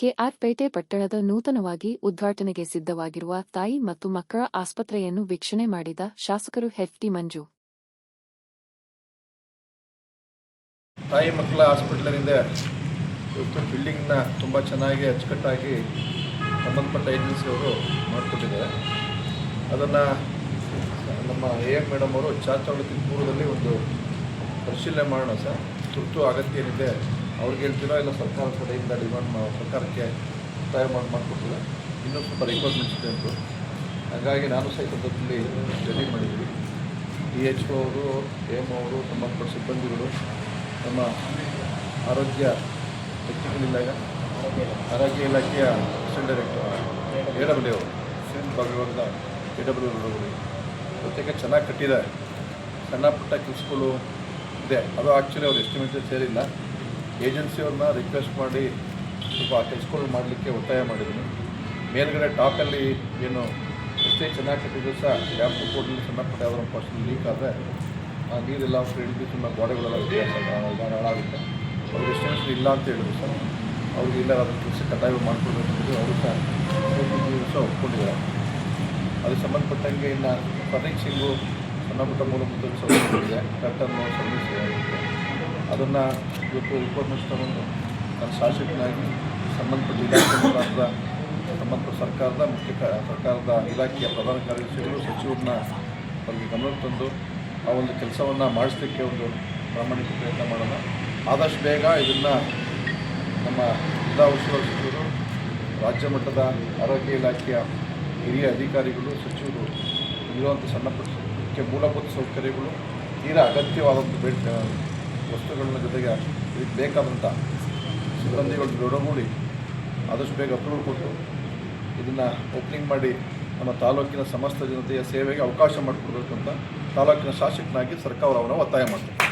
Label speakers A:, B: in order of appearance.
A: ಕೆಆರ್ಪೇಟೆ ಪಟ್ಟಣದ ನೂತನವಾಗಿ ಉದ್ಘಾಟನೆಗೆ ಸಿದ್ಧವಾಗಿರುವ ತಾಯಿ ಮತ್ತು ಮಕ್ಕಳ ಆಸ್ಪತ್ರೆಯನ್ನು ವೀಕ್ಷಣೆ ಮಾಡಿದ ಶಾಸಕರು ಹೆಫ್ಟಿ ಮಂಜು.
B: ತಾಯಿ ಮಕ್ಕಳ ಹಾಸ್ಪಿಟಲ್ನಿಂದ ಇವತ್ತು ಬಿಲ್ಡಿಂಗ್ನ ತುಂಬ ಚೆನ್ನಾಗಿ ಅಚ್ಚುಕಟ್ಟಾಗಿ ಸಂಬಂಧಪಟ್ಟ ಏಜೆನ್ಸಿಯವರು ಮಾಡಿಕೊಟ್ಟಿದ್ದಾರೆ. ಅದನ್ನು ನಮ್ಮ ಎ ಎಂ ಮೇಡಮ್ ಅವರು ಚಾಚಾವಳಿ ಪೂರ್ವದಲ್ಲಿ ಒಂದು ಪರಿಶೀಲನೆ ಮಾಡೋಣ ಸರ್. ತುರ್ತು ಅಗತ್ಯ ಏನಿದೆ ಅವ್ರಿಗೆ ಹೇಳ್ತೀರೋ ಇಲ್ಲ ಸರ್ಕಾರ ಕಡೆಯಿಂದ ಡಿಮಾಂಡ್ ಸರ್ಕಾರಕ್ಕೆ ಒತ್ತಾಯ ಮಾಡಿ ಮಾಡಿಕೊಡ್ತೀರ? ಇನ್ನೂ ಸ್ವಲ್ಪ ರಿಕ್ವೈರ್ಮೆಂಟ್ಸ್ ಇದೆ ಅಂತ. ಹಾಗಾಗಿ ನಾನು ಸಹಿತ ಸ್ಟಡಿ ಮಾಡಿದ್ವಿ. ಡಿ ಎಚ್ ಒ ಅವರು ಎಂ ಅವರು, ಸಂಬಂಧಪಟ್ಟ ಸಿಬ್ಬಂದಿಗಳು ನಮ್ಮ ಆರೋಗ್ಯ ಟೆಕ್ನಿಕಲ್ ಆರೋಗ್ಯ ಇಲಾಖೆಯ ಅಸಿಸ್ಟೆಂಟ್ ಡೈರೆಕ್ಟರ್ ಎ ಡಬ್ಲ್ಯೂ ಅವರು ವಿಭಾಗದ ಎ ಡಬ್ಲ್ಯೂ ಅವರು ಜೊತೆಗೆ ಚೆನ್ನಾಗಿ ಕಟ್ಟಿದ್ದಾರೆ. ಸಣ್ಣ ಪುಟ್ಟ ಕೆಲಸಗಳು ಇದೆ. ಅದು ಆ್ಯಕ್ಚುಲಿ ಅವ್ರು ಎಸ್ಟಿಮೇಟೆಡ್ ಸೇರಿಲ್ಲ. ಏಜೆನ್ಸಿಯವ್ರನ್ನ ರಿಕ್ವೆಸ್ಟ್ ಮಾಡಿ ಸ್ವಲ್ಪ ಆ ಕೆಲಸಗಳು ಮಾಡಲಿಕ್ಕೆ ಒತ್ತಾಯ ಮಾಡಿದ್ದೀನಿ ಮೇಲ್ಗಡೆ ಟಾಪಲ್ಲಿ ಏನು ಎಷ್ಟೇ ಚೆನ್ನಾಗಿ ಕಟ್ಟಿದ್ರು ಸಹ ಡ್ಯಾಮ್ ಕೋರ್ಟಲ್ಲಿ ಸಣ್ಣ ಪುಟ್ಟ ಯಾವ್ದಾರ ಪರ್ಸನ್ ಲೀಕ್ ಆದರೆ ಆ ನೀರೆಲ್ಲ ಇಳಿದು ತುಂಬ ಗೋಡೆಗಳೆಲ್ಲ ಹಾಳಾಗುತ್ತೆ. ಅವ್ರ ಎಸ್ಟಿಮೇಷನ್ ಇಲ್ಲ ಅಂತ ಹೇಳಿದ್ರು ಸರ್. ಅವ್ರಿಗೆ ಇಲ್ಲ ಅದ್ರ ಕೆಲಸ ಕಡ್ಡಾಯ ಮಾಡಿಕೊಡ್ಬೇಕು ಅವರು ಸಹ ದಿವಸ ಒಪ್ಕೊಂಡಿದ್ದಾರೆ. ಅದಕ್ಕೆ ಸಂಬಂಧಪಟ್ಟಂಗೆ ಇನ್ನು ಫರ್ನಿಚಿಂಗು ಸಣ್ಣ ಪುಟ್ಟ ಮೂಲಭೂತ ಸೌಲಭ್ಯಗಳಿದೆ ಕಟ್ಟನ್ನು ಸರ್ವಿಸ್ ಅದನ್ನು ಇವತ್ತು ರಿಕ್ವೈರ್ಮೆಂಟ್ಸ್ ತಗೊಂಡು ನಾನು ಶಾಸಕನಾಗಿ ಸಂಬಂಧಪಟ್ಟ ಇಲಾಖೆ ಮುಖಾಂತರ ಸಂಬಂಧಪಟ್ಟ ಸರ್ಕಾರದ ಮುಖ್ಯ ಸರ್ಕಾರದ ಇಲಾಖೆಯ ಪ್ರಧಾನ ಕಾರ್ಯದರ್ಶಿಗಳು, ಸಚಿವರನ್ನ ಅವ್ರಿಗೆ ಗಮನ ತಂದು ಆ ಒಂದು ಕೆಲಸವನ್ನು ಮಾಡಿಸ್ಲಿಕ್ಕೆ ಒಂದು ಪ್ರಾಮಾಣಿಕ ಪ್ರಯತ್ನ ಮಾಡೋಣ. ಆದಷ್ಟು ಬೇಗ ಇದನ್ನು ನಮ್ಮ ಜಿಲ್ಲಾ ಉಸ್ತುವಾರಿ ಸಚಿವರು, ರಾಜ್ಯ ಮಟ್ಟದ ಆರೋಗ್ಯ ಇಲಾಖೆಯ ಹಿರಿಯ ಅಧಿಕಾರಿಗಳು, ಸಚಿವರು ಇರುವಂಥ ಸಣ್ಣಪುಟ್ಟ ಮೂಲಭೂತ ಸೌಕರ್ಯಗಳು ತೀರಾ ಅಗತ್ಯವಾದಂಥ ಬೇಡ ವಸ್ತುಗಳ ಜೊತೆಗೆ ಇದಕ್ಕೆ ಬೇಕಾದಂಥ ಸಿಬ್ಬಂದಿಗಳು ಒಡಗೂಡಿ ಆದಷ್ಟು ಬೇಗ ಅಪ್ರೂವಲ್ ಕೊಟ್ಟು ಇದನ್ನು ಓಪನಿಂಗ್ ಮಾಡಿ ನಮ್ಮ ತಾಲೂಕಿನ ಸಮಸ್ತ ಜನತೆಯ ಸೇವೆಗೆ ಅವಕಾಶ ಮಾಡಿಕೊಡ್ಬೇಕು ಅಂತ ತಾಲೂಕಿನ ಶಾಸಕನಾಗಿ ಸರ್ಕಾರವನ್ನು ಒತ್ತಾಯ ಮಾಡ್ತೀನಿ.